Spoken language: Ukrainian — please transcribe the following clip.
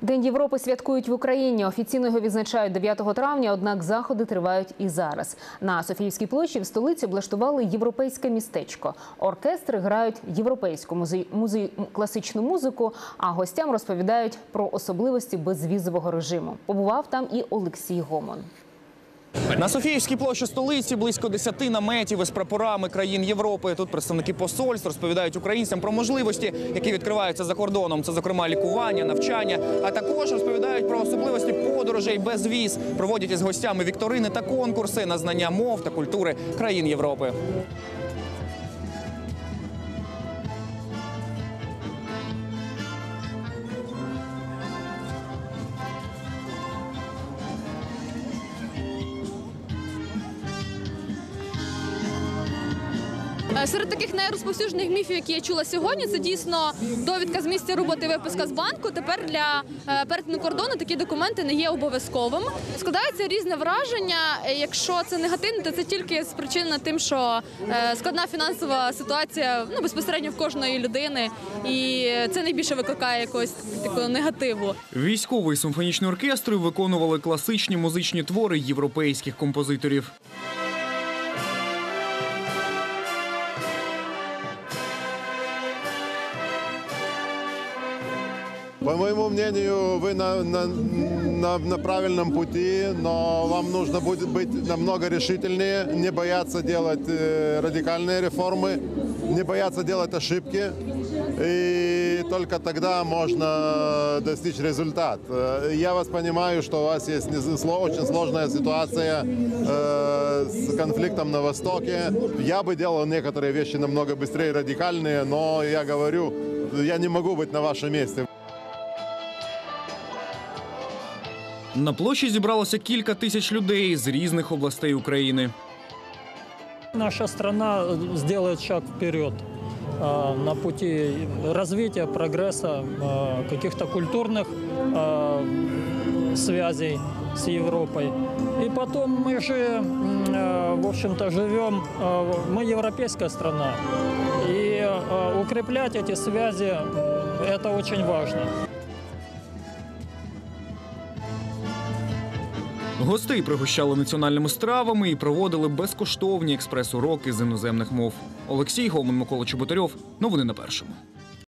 День Європи святкують в Україні. Офіційно його відзначають 9 травня, однак заходи тривають і зараз. На Софіївській площі в столиці облаштували європейське містечко. Оркестри грають європейську музи... музи... класичну музику, а гостям розповідають про особливості безвізового режиму. Побував там і Олексій Гомон. На Софіївській площі столиці близько 10 наметів із прапорами країн Європи. Тут представники посольств розповідають українцям про можливості, які відкриваються за кордоном. Це, зокрема, лікування, навчання, а також розповідають про особливості подорожей без віз. Проводять із гостями вікторини та конкурси на знання мов та культури країн Європи. Серед таких найрозповсюджених міфів, які я чула сьогодні, це дійсно довідка з місця роботи виписка з банку. Тепер для е, перетину кордону такі документи не є обов'язковим. Складається різне враження. Якщо це негативне, то це тільки спричинено тим, що е, складна фінансова ситуація ну безпосередньо в кожної людини, і це найбільше викликає якогось такого негативу. Військовий симфонічний оркестр виконували класичні музичні твори європейських композиторів. По моему мнению, вы на, на, на, на правильном пути, но вам нужно будет быть намного решительнее, не бояться делать э, радикальные реформы, не бояться делать ошибки. И только тогда можно достичь результат. Э, Я вас понимаю, что у вас есть очень сложная ситуация э, с конфликтом на Востоке. Я бы делал некоторые вещи намного быстрее и радикальные, но я говорю, я не могу быть на вашем месте. На площі зібралося кілька тисяч людей з різних областей України. Наша страна э, сделает шаг вперед э, на пути развития, прогресса, э, каких-то культурных э, связей с Европой. И потом мы же, м, э, в общем-то, живем, э, мы европейская страна. И э, укреплять эти связи м, это очень важно. Гостей пригощали національними стравами і проводили безкоштовні експрес-уроки з іноземних мов. Олексій Гомон, Микола Чоботарьов. Новини на першому.